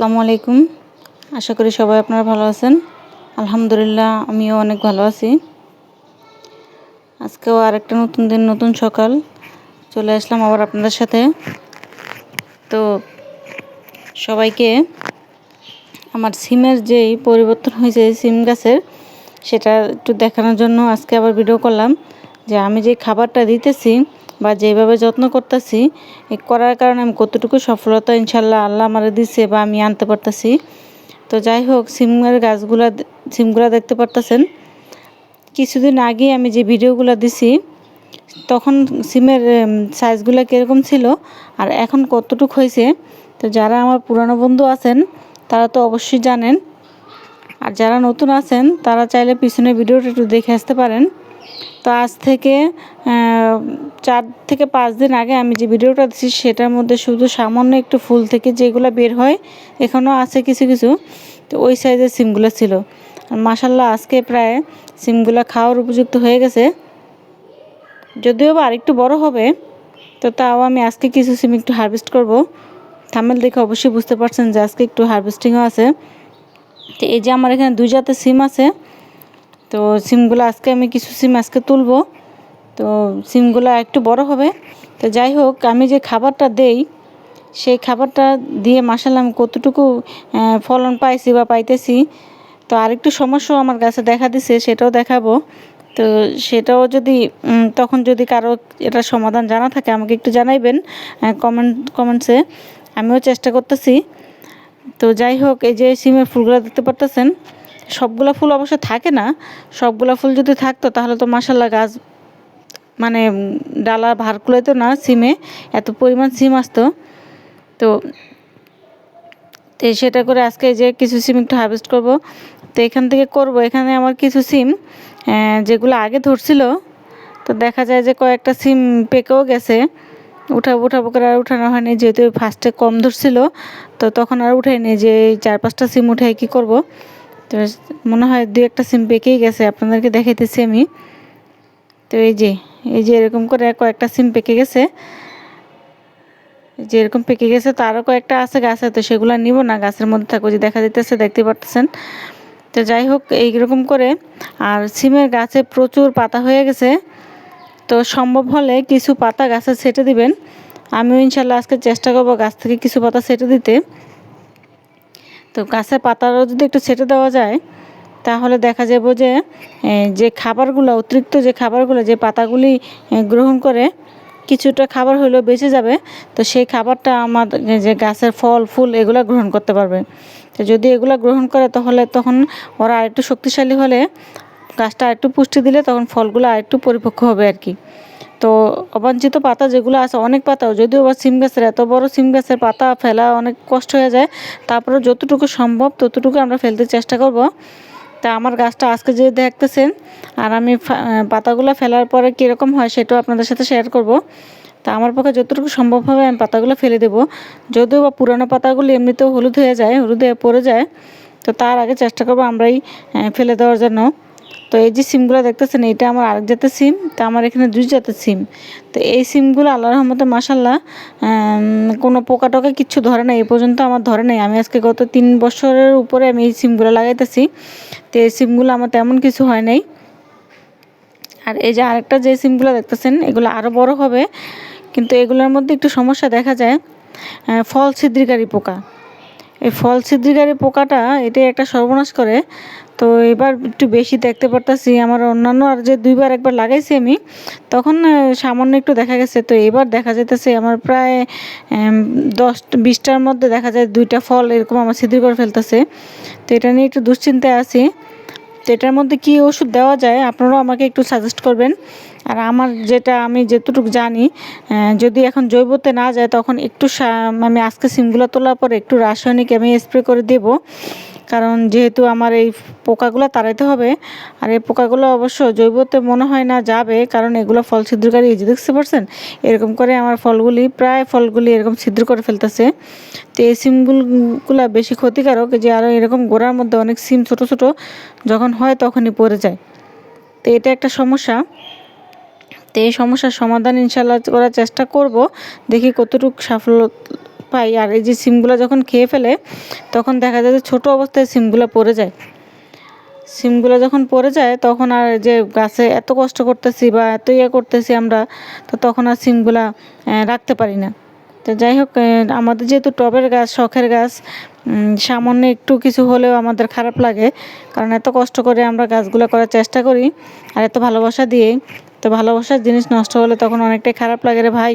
আসসালামু আলাইকুম। আশা করি সবাই আপনারা ভালো আছেন। আলহামদুলিল্লাহ, আমিও অনেক ভালো আছি। আজকেও আরেকটা নতুন দিন, নতুন সকাল। চলে আসলাম আবার আপনাদের সাথে। তো সবাইকে আমার সিমের যেই পরিবর্তন হয়েছে, সিম গাছের, সেটা একটু দেখানোর জন্য আজকে আবার ভিডিও করলাম যে আমি যে খাবারটা দিতেছি বা যেভাবে যত্ন করতেছি করার কারণে আমি কতটুকু সফলতা ইনশাল্লাহ আল্লাহ আমার দিচ্ছে বা আমি আনতে পারতেছি। তো যাই হোক সিমের গাছগুলা সিমগুলা দেখতে পারতেছেন। কিছুদিন আগে আমি যে ভিডিওগুলো দিছি, তখন সিমের সাইজগুলো কীরকম ছিল আর এখন কতটুকু হয়েছে, তো যারা আমার পুরানো বন্ধু আছেন, তারা তো অবশ্যই জানেন। আর যারা নতুন আছেন, তারা চাইলে পিছনে ভিডিওটা একটু দেখে আসতে পারেন। তো আজ থেকে চার থেকে পাঁচ দিন আগে আমি যে ভিডিওটা দিচ্ছি সেটার মধ্যে শুধু সামান্য একটু ফুল থেকে যেগুলো বের হয় এখনও আছে কিছু কিছু, তো ওই সাইজের সিমগুলো ছিল। আর মাসাল্লাহ আজকে প্রায় সিমগুলো খাওয়ার উপযুক্ত হয়ে গেছে। যদিও বা আরেকটু বড় হবে, তো তাও আমি আজকে কিছু সিম একটু হারভেস্ট করব। থামেল দেখে অবশ্যই বুঝতে পারছেন যে আজকে একটু হারভেস্টিংও আছে। তো এই যে আমার এখানে দুই জাতের সিম আছে তো সিমগুলো আজকে আমি কিছু সিম আজকে তুলবো। তো সিমগুলো একটু বড় হবে। তো যাই হোক, আমি যে খাবারটা দেই, সেই খাবারটা দিয়ে মাসাল আমি কতটুকু ফলন পাইছি বা পাইতেছি, তো আরেকটু সমস্যাও আমার কাছে দেখা দিছে, সেটাও দেখাবো। তো সেটাও যদি তখন যদি কারও এটা সমাধান জানা থাকে, আমাকে একটু জানাইবেন কমেন্ট কমেন্টসে আমিও চেষ্টা করতেছি। তো যাই হোক, এই যে সিমের ফুলগুলো দেখতে পারতেছেন সবগুলো ফুল অবশ্য থাকে না। সবগুলো ফুল যদি থাকতো তাহলে তো মাসাল্লাহ গাছ মানে ডালা ভার তো না সিমে, এত পরিমাণ সিম আসতো। তো সেটা করে আজকে যে কিছু সিম একটু হারভেস্ট করব। তো এখান থেকে করব। এখানে আমার কিছু সিম যেগুলো আগে ধরছিল। তো দেখা যায় যে কয়েকটা সিম পেকেও গেছে। উঠাবো উঠাবো করে আর উঠানো হয়নি। যেহেতু ফার্স্টে কম ধরছিল, তো তখন আর উঠাইনি যে চার পাঁচটা সিম উঠাই কি করব? তো মনে হয় দু একটা সিম পেকেই গেছে, আপনাদেরকে দেখাইতেছি আমি। তো এই যে এই যে এরকম করে কয়েকটা সিম পেকে গেছে। যে এরকম পেকে গেছে, তো আরও কয়েকটা আছে গাছে, তো সেগুলো নিব না, গাছের মধ্যে থাকব যে দেখা দিতেছে দেখতে পারতেছেন। তো যাই হোক, এইরকম করে, আর সিমের গাছে প্রচুর পাতা হয়ে গেছে। তো সম্ভব হলে কিছু পাতা গাছে ছেটে দিবেন। আমিও ইনশাল্লাহ আজকে চেষ্টা করব গাছ থেকে কিছু পাতা ছেটে দিতে। তো গাছের পাতারও যদি একটু ছেটে দেওয়া যায়, তাহলে দেখা যাব যে যে খাবারগুলো, অতিরিক্ত যে খাবারগুলো, যে পাতাগুলি গ্রহণ করে কিছুটা খাবার হলেও বেঁচে যাবে, তো সেই খাবারটা আমার যে গাছের ফল, ফুল এগুলো গ্রহণ করতে পারবে। তো যদি এগুলো গ্রহণ করে, তাহলে তখন ওরা আরেকটু শক্তিশালী হলে গাছটা আরেকটু পুষ্টি দিলে তখন ফলগুলো আরেকটু পরিপক্ক হবে আর কি। তো অবাঞ্ছিত পাতা যেগুলো আছে, অনেক পাতাও, যদিও বা সিম গাছের এত বড় সিম গাছের পাতা ফেলা অনেক কষ্ট হয়ে যায় তারপরে যতটুকু সম্ভব ততটুকু আমরা ফেলতে চেষ্টা করব। তা আমার গাছটা আজকে যে দেখতেছেন, আর আমি পাতাগুলো ফেলার পরে কীরকম হয় সেটাও আপনাদের সাথে শেয়ার করব। তা আমার পক্ষে যতটুকু সম্ভব হবে আমি পাতাগুলো ফেলে দেব। যদিও বা পুরানো পাতাগুলো এমনিতেও হলুদ হয়ে যায়, হলুদ হয়ে পড়ে যায়, তো তার আগে চেষ্টা করব আমরাই ফেলে দেওয়ার জন্য। তো এই যে সিমগুলো দেখতেছেন এটা আমার আরেক জাতের সিম, তা আমার এখানে দুই জাতের সিম। তো এই সিমগুলো আল্লাহ রহমতে মাসাল্লাহ কোনো পোকা টোকা কিচ্ছু ধরে নাই এ পর্যন্ত আমার ধরে নাই। আমি আজকে গত তিন বছরের উপরে আমি এই সিমগুলো লাগাইতেছি। তো এই সিমগুলো আমার তেমন কিছু হয় নাই। আর এই যে আরেকটা যে সিমগুলো দেখতেছেন, এগুলো আরও বড় হবে। কিন্তু এগুলোর মধ্যে একটু সমস্যা দেখা যায় ফল ছিদ্রিকারী পোকা। এই ফল ছিদ্রিকারী পোকাটা, এটাই একটা সর্বনাশ করে। তো এবার একটু বেশি দেখতে পারতাছি, আমার অন্যান্য আর যে দুইবার একবার লাগাইছি আমি, তখন সামান্য একটু দেখা গেছে। তো এবার দেখা যাইতেছে আমার প্রায় দশ, বিশটার মধ্যে দেখা যায় দুইটা ফল এরকম আমার ছিদ্র করে ফেলতেছে। তো এটা নিয়ে একটু দুশ্চিন্তায় আছি। তো এটার মধ্যে কী ওষুধ দেওয়া যায়, আপনারাও আমাকে একটু সাজেস্ট করবেন। আর আমার যেটা আমি যেটুকু জানি যদি এখন জৈবতে না যায়, তখন একটু আমি আজকে সিমগুলো তোলার পর একটু রাসায়নিক আমি স্প্রে করে দেব। কারণ যেহেতু আমার এই পোকাগুলো তাড়াইতে হবে, আর এই পোকাগুলো অবশ্য জৈবতে মনে হয় না যাবে, কারণ এগুলো ফল ছিদ্রকারী এই যে দেখতে পারছেন, এরকম করে আমার ফলগুলি, প্রায় ফলগুলি এরকম ছিদ্র করে ফেলতেছে। তো এই সিমগুলো বেশি ক্ষতিকারক যে আরও এরকম গোড়ার মধ্যে অনেক সিম ছোট ছোট যখন হয় তখনই পড়ে যায়। তো এটা একটা সমস্যা। তো এই সমস্যার সমাধান ইনশাল্লাহ করার চেষ্টা করব, দেখি কতটুকু সাফল্য পাই, আর এই যে সিমগুলো যখন খেয়ে ফেলে, তখন দেখা যায় যে ছোটো অবস্থায় সিমগুলো পড়ে যায়। সিমগুলো যখন পড়ে যায়, তখন আর যে গাছে এত কষ্ট করতেছি বা এত ইয়ে করতেছি আমরা, তো তখন আর সিমগুলা রাখতে পারি না। তো যাই হোক আমাদের যেহেতু টবের গাছ, শখের গাছ সামান্য একটু কিছু হলেও আমাদের খারাপ লাগে, কারণ এত কষ্ট করে আমরা গাছগুলো করার চেষ্টা করি, আর এত ভালোবাসা দিয়ে তো ভালোবাসার জিনিস নষ্ট হলে তখন অনেকটাই খারাপ লাগে রে ভাই।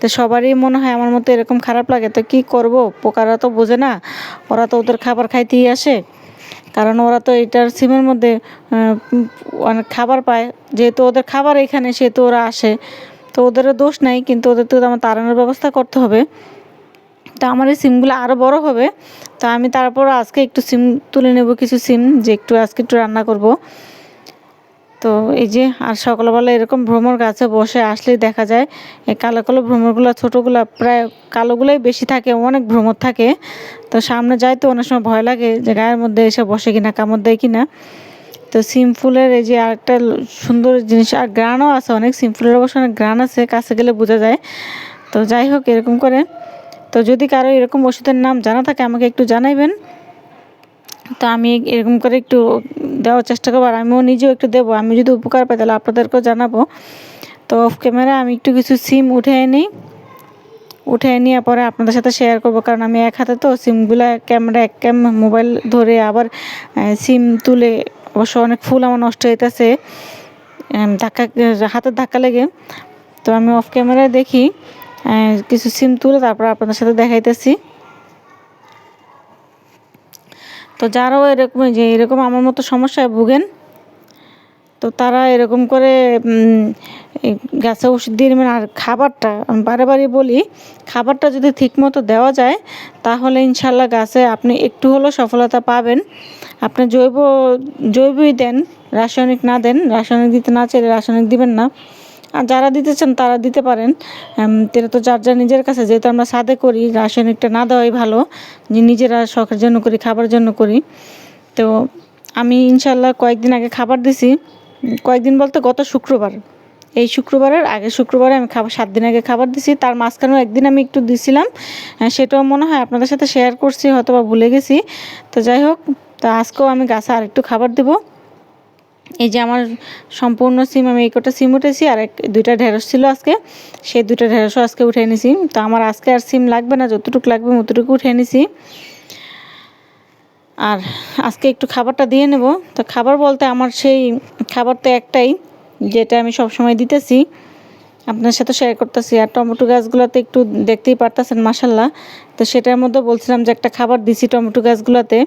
তো সবারই মনে হয় আমার মতো এরকম খারাপ লাগে, তো কি করব? পোকারা তো বোঝে না, ওরা তো ওদের খাবার খাইতেই আসে। কারণ ওরা তো এটার সিমের মধ্যে অনেক খাবার পায়, যেহেতু ওদের খাবার এখানে, সেহেতু ওরা আসে। তো ওদেরও দোষ নাই, কিন্তু ওদের তো আমার তাড়ানোর ব্যবস্থা করতে হবে। তো আমার এই সিমগুলো আরও বড় হবে। তো আমি তারপর আজকে একটু সিম তুলে নেব, কিছু সিম, যে একটু আজকে একটু রান্না করব। তো এই যে, আর সকালবেলা এরকম ভ্রমর গাছে বসে আসলেই দেখা যায়, এই কালো কালো ভ্রমরগুলো, ছোটোগুলো প্রায় কালোগুলোই বেশি থাকে, অনেক ভ্রমর থাকে। তো সামনে যাই তো অনেক সময় ভয় লাগে যে গায়ের মধ্যে এসে বসে কিনা, কামড় দেয় কিনা। তো সিম ফুলের এই যে আরেকটা সুন্দর জিনিস, আর গ্রানও আছে অনেক, সিম ফুলের অবশ্য অনেক গ্রান আছে, কাছে গেলে বোঝা যায়। তো যাই হোক এরকম করে। তো যদি কারও এরকম ওষুধের নাম জানা থাকে, আমাকে একটু জানাইবেন। তো আমি এরকম করে একটু দেওয়ার চেষ্টা করব, আর আমিও নিজেও একটু দেবো। আমি যদি উপকার পাই তাহলে আপনাদেরকেও জানাব। তো অফ ক্যামেরা আমি একটু কিছু সিম উঠে নিই। উঠে নিয়ে পরে আপনাদের সাথে শেয়ার করব, কারণ আমি এক হাতে তো সিমগুলো ক্যামেরা এক ক্যাম মোবাইল ধরে আবার সিম তুলে অবশ্য অনেক ফুল আমার নষ্ট হইতেছে ধাক্কা, হাতের ধাক্কা লেগে। তো আমি অফ ক্যামেরায় দেখি কিছু সিম তুলে তারপর আপনাদের সাথে দেখাইতেছি। তো যারাও এরকম যে, এরকম আমার মতো সমস্যায় ভুগেন, তো তারা এরকম করে গাছে ওষুধ দিয়ে নেবেন। আর খাবারটা বারে বারে বলি, খাবারটা যদি ঠিকমতো দেওয়া যায়, তাহলে ইনশাল্লাহ গাছে আপনি একটু হলেও সফলতা পাবেন। আপনি জৈব, জৈবই দেন, রাসায়নিক না দেন, রাসায়নিক দিতে না চাইলে রাসায়নিক দিবেন না। আর যারা দিতে চান তারা দিতে পারেন। এটা তো যার যার নিজের কাছে যেহেতু আমরা সাদে করি রাসায়নিকটা না দেওয়াই ভালো নিজেরা শখের জন্য করি খাবার জন্য করি। তো আমি ইনশাল্লাহ কয়েকদিন আগে খাবার দিছি। কয়েকদিন বলতে গত শুক্রবার। এই শুক্রবারের আগে শুক্রবারে আমি খাবার সাত দিন আগে খাবার দিছি। তার মাঝখানেও একদিন আমি একটু দিছিলাম। হ্যাঁ, সেটাও মনে হয় আপনাদের সাথে শেয়ার করছি হয়তো বা ভুলে গেছি। তো যাই হোক তো আজকেও আমি গাছে আরেকটু খাবার দেবো। এই যে আমার সম্পূর্ণ সিম, আমি এই কটা সিম উঠেছি আর এক, দুইটা ঢেঁড়স ছিল আজকে। সেই দুইটা ঢেঁড়সও আজকে উঠে নিছি। তো আমার আজকে আর সিম লাগবে না, যতটুকু লাগবে ততটুকু উঠে নিছি। আর আজকে একটু খাবারটা দিয়ে নেব। তো খাবার বলতে আমার সেই খাবার তো একটাই, যেটা আমি সবসময় দিতেছি। আপনার সাথে শেয়ার করতেছি। আর টমেটো গাছগুলোতে একটু দেখতেই পারতেছেন মাসাল্লাহ তো সেটার মধ্যে বলছিলাম যে একটা খাবার দিছি টমেটো গাছগুলোতে।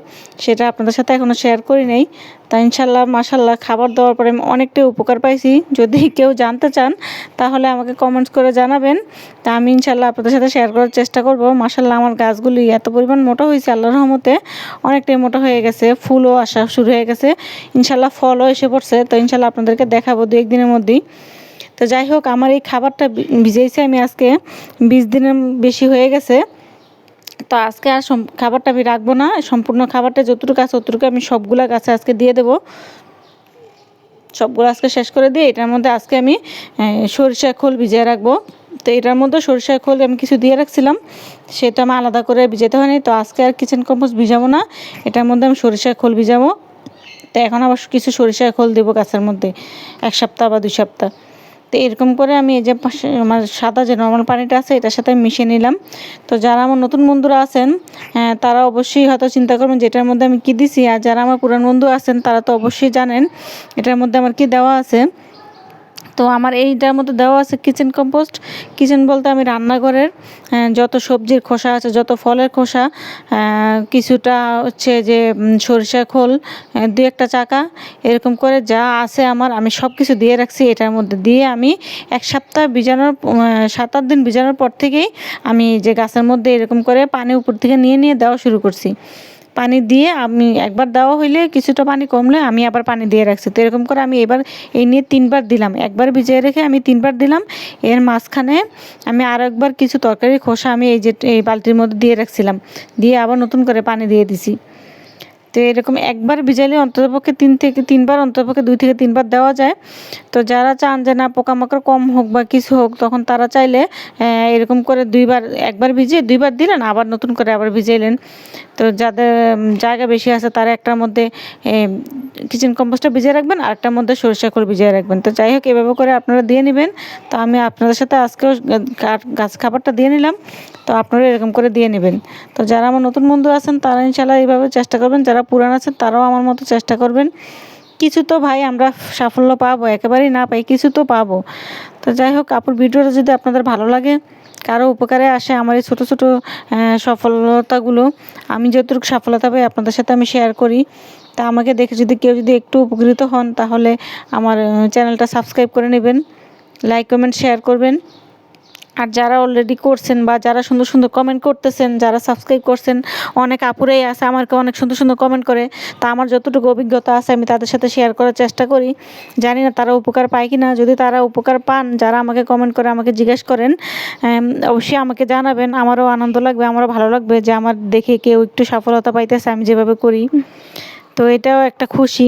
সেটা আপনাদের সাথে এখনও শেয়ার করি নাই। তা ইনশাল্লাহ মাসাল্লাহ খাবার দেওয়ার পরে আমি অনেকটাই উপকার পাইছি। যদি কেউ জানতে চান, তাহলে আমাকে কমেন্টস করে জানাবেন। তা আমি ইনশাল্লাহ আপনাদের সাথে শেয়ার করার চেষ্টা করব। মাসাল্লাহ আমার গাছগুলি এত পরিমাণ মোটা হয়েছে আল্লাহ রহমতে অনেকটাই মোটা হয়ে গেছে। ফুলও আসা শুরু হয়ে গেছে। ইনশাল্লাহ ফলও এসে পড়ছে। তো ইনশাল্লাহ আপনাদেরকে দেখাবো দু একদিনের মধ্যেই। তো যাই হোক, আমার এই খাবারটা ভিজাইছি আমি আজকে। বিশ দিনের বেশি হয়ে গেছে। তো আজকে আর খাবারটা আমি রাখব না। সম্পূর্ণ খাবারটা যতটুকু আছে ততটুকু আমি সবগুলা গাছে আজকে দিয়ে দেবো। সবগুলো আজকে শেষ করে দিয়ে এটার মধ্যে আজকে আমি সরিষা খোল ভিজিয়ে রাখব। তো এটার মধ্যে সরিষা খোল আমি কিছু দিয়ে রাখছিলাম। সেটা আমি আলাদা করে ভিজাতে হয়নি। তো আজকে আর কিচেন কম্পোস্ট ভিজাবো না। এটার মধ্যে আমি সরিষা খোল ভিজাবো। তো এখন আবার কিছু সরিষা খোল দেবো গাছের মধ্যে। এক সপ্তাহ বা দুই সপ্তাহ। তো এরকম করে আমি এই যে আমার সাদা যে নর্মাল পানিটা আছে এটার সাথে মিশিয়ে নিলাম। তো যারা আমার নতুন বন্ধুরা আছেন হ্যাঁ, তারা অবশ্যই হয়তো চিন্তা করবেন যে এটার মধ্যে আমি কী দিছি আর যারা আমার পুরান বন্ধু আছেন তারা তো অবশ্যই জানেন এটার মধ্যে আমার কি দেওয়া আছে। তো আমার এইটার মধ্যে দেওয়া আছে কিচেন কম্পোস্ট কিচেন বলতে আমি রান্নাঘরের যত সবজির খোসা আছে, যত ফলের খোসা কিছুটা হচ্ছে যে সরিষা খোল দু একটা চাকা, এরকম করে যা আছে আমার, আমি সব কিছু দিয়ে রাখছি এটার মধ্যে দিয়ে আমি এক সপ্তাহ বিজানোর সাত আট দিন বিজানোর পর থেকেই আমি যে গাছের মধ্যে এরকম করে পানি উপর থেকে নিয়ে নিয়ে দেওয়া শুরু করছি। পানি দিয়ে আমি একবার দেওয়া হইলে কিছুটা পানি কমলে আমি আবার পানি দিয়ে রাখছি। তো এরকম করে আমি এবার এই নিয়ে তিনবার দিলাম। একবার ভিজিয়ে রেখে আমি তিনবার দিলাম। এর মাঝখানে আমি আর একবার কিছু তরকারির খোসা আমি এই যে এই বালতির মধ্যে দিয়ে রাখছিলাম। দিয়ে আবার নতুন করে পানি দিয়ে দিছি। তো এরকম একবার ভিজাইলে অন্ততপক্ষে তিন থেকে তিনবার, অন্ততপক্ষে দুই থেকে তিনবার দেওয়া যায়। তো যারা চান যে না, পোকামাকড় কম হোক বা কিছু হোক, তখন তারা চাইলে এরকম করে দুইবার, একবার ভিজিয়ে দুইবার দিলেন, আবার নতুন করে আবার ভিজাইলেন। তো যাদের জায়গা বেশি আছে, তারা একটার মধ্যে কিচেন কম্পোস্টটা ভিজিয়ে রাখবেন আর একটার মধ্যে সরিষা খোল ভিজিয়ে রাখবেন। তো যাই হোক, এভাবে করে আপনারা দিয়ে নেবেন। তো আমি আপনাদের সাথে আজকেও গাছ খাবারটা দিয়ে নিলাম। তো আপনারা এরকম করে দিয়ে নেবেন। তো যারা আমার নতুন বন্ধু আছেন, তারা ইনশাল্লাহ এইভাবে চেষ্টা করবেন, যারা পুরান আছেন, তারাও আমার মতো চেষ্টা করবেন। কিছু তো ভাই আমরা সাফল্য পাবো, একেবারেই না পাই, কিছু তো পাবো। তো যাই হোক, আপুর ভিডিওটা যদি আপনাদের ভালো লাগে, কারও উপকারে আসে আমার এই ছোটো ছোটো সফলতাগুলো, আমি যতটুকু সফলতা পাই আপনাদের সাথে আমি শেয়ার করি। তা আমাকে দেখে যদি কেউ যদি একটু উপকৃত হন, তাহলে আমার চ্যানেলটা সাবস্ক্রাইব করে নেবেন লাইক কমেন্ট শেয়ার করবেন। আর যারা অলরেডি করছেন বা যারা সুন্দর সুন্দর কমেন্ট করতেছেন, যারা সাবস্ক্রাইব করছেন, অনেক আপুরাই আছে আমাকে অনেক সুন্দর সুন্দর কমেন্ট করে। তা আমার যতটুকু অভিজ্ঞতা আছে, আমি তাদের সাথে শেয়ার করার চেষ্টা করি। জানি না তারা উপকার পায় কি না যদি তারা উপকার পান, যারা আমাকে কমেন্ট করে, আমাকে জিজ্ঞেস করেন অবশ্যই আমাকে জানাবেন। আমারও আনন্দ লাগবে, আমারও ভালো লাগবে যে আমার দেখে কেউ একটু সফলতা পাইতেছে, আমি যেভাবে করি। তো এটাও একটা খুশি।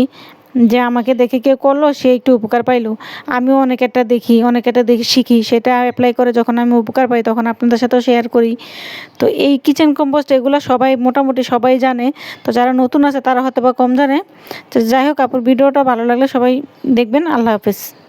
যে আমাকে দেখে কেউ করল, সে একটু উপকার পাইলো। আমিও অনেক একটা দেখি, অনেক একটা দেখি, শিখি। সেটা অ্যাপ্লাই করে যখন আমি উপকার পাই, তখন আপনাদের সাথেও শেয়ার করি। তো এই কিচেন কম্পোস্ট এগুলো সবাই, মোটামুটি সবাই জানে। তো যারা নতুন আছে, তারা হয়তো বা কম জানে। তো যাই হোক আপনার ভিডিওটা ভালো লাগলে সবাই দেখবেন। আল্লাহ হাফেজ।